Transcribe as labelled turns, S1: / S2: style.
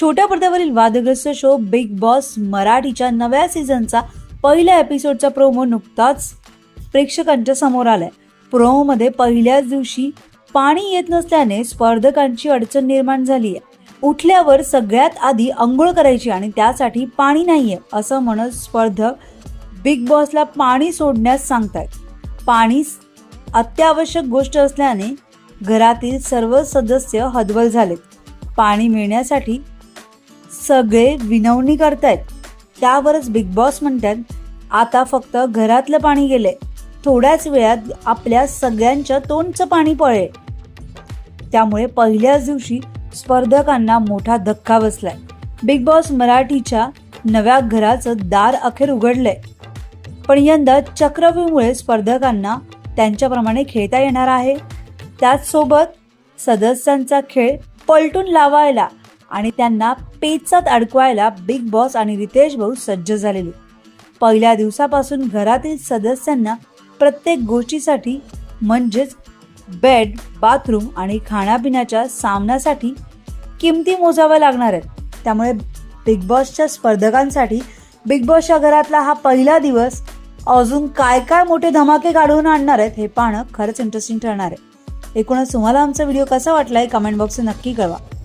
S1: छोट्या पडद्यावरील वादग्रस्त show big boss मराठीच्या नव्या सीझनचा पहिल्या एपिसोडचा प्रोमो नुकताच प्रेक्षकांच्या समोर आलाय. प्रोमोमध्ये पहिल्याच दिवशी पाणी येत नसल्याने स्पर्धकांची अडचण निर्माण झाली आहे उठल्यावर सगळ्यात आधी आंघोळ करायची आणि त्यासाठी पाणी नाहीये असं म्हणत स्पर्धक बिग बॉसला पाणी सोडण्यास सांगतायत. पाणी अत्यावश्यक गोष्ट असल्याने घरातील सर्व सदस्य हदबल झालेत. पाणी मिळण्यासाठी सगळे विनवणी करतायत. त्यावरच बिग बॉस म्हणतात आता फक्त घरातलं पाणी गेले थोड्याच वेळात आपल्या सगळ्यांच्या तोंडचं पाणी पळे त्यामुळे पहिल्याच दिवशी स्पर्धकांना मोठा धक्का बसलाय. बिग बॉस मराठीच्या नव्या घराचं दार अखेर उघडलंय. पण यंदा चक्रव्यूहमुळे स्पर्धकांना त्यांच्याप्रमाणे खेळता येणार आहे. त्याचसोबत सदस्यांचा खेळ पलटून लावायला आणि त्यांना पेचात अडकवायला बिग बॉस आणि रितेश भाऊ सज्ज झालेले. पहिल्या दिवसापासून घरातील सदस्यांना प्रत्येक गोष्टीसाठी म्हणजेच बेड बाथरूम आणि खाण्यापिण्याच्या सामन्यासाठी किमती मोजाव्या लागणार आहेत. त्यामुळे बिग बॉसच्या स्पर्धकांसाठी बिग बॉसच्या घरातला हा पहिला दिवस अजून काय काय मोठे धमाके काढून आणणार आहेत हे पाहणं खरंच इंटरेस्टिंग ठरणार आहे. एकूणच तुम्हाला आमचा व्हिडिओ कसा वाटला आहे कमेंट बॉक्स नक्की कळवा.